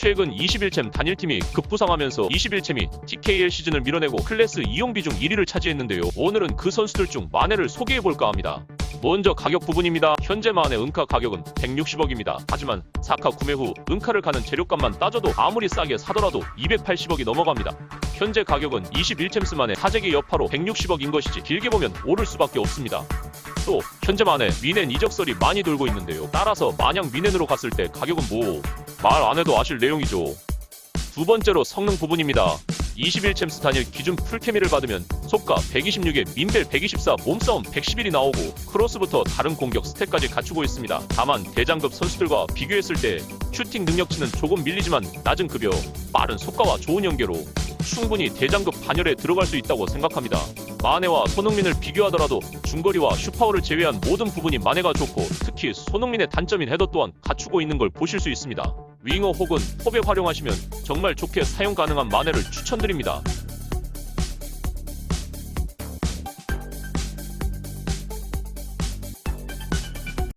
최근 21챔 단일팀이 급부상하면서 21챔이 TKL 시즌을 밀어내고 클래스 이용비 중 1위를 차지했는데요. 오늘은 그 선수들 중 만회를 소개해볼까 합니다. 먼저 가격 부분입니다. 현재 만의 은카 가격은 160억입니다. 하지만 사카 구매 후 은카를 가는 재료값만 따져도 아무리 싸게 사더라도 280억이 넘어갑니다. 현재 가격은 21챔스 만의 사재기 여파로 160억인 것이지 길게 보면 오를 수밖에 없습니다. 또 현재 만에 미넨 이적설이 많이 돌고 있는데요. 따라서 만약 미넨으로 갔을 때 가격은 뭐 말 안 해도 아실 내용이죠. 두 번째로 성능 부분입니다. 21 챔스 단일 기준 풀케미를 받으면 속가 126에 민벨 124, 몸싸움 111이 나오고 크로스부터 다른 공격 스탯까지 갖추고 있습니다. 다만 대장급 선수들과 비교했을 때 슈팅 능력치는 조금 밀리지만 낮은 급여, 빠른 속가와 좋은 연계로 충분히 대장급 반열에 들어갈 수 있다고 생각합니다. 마네와 손흥민을 비교하더라도 중거리와 슈파워를 제외한 모든 부분이 마네가 좋고 특히 손흥민의 단점인 헤더 또한 갖추고 있는 걸 보실 수 있습니다. 윙어 혹은 홉에 활용하시면 정말 좋게 사용 가능한 마네를 추천드립니다.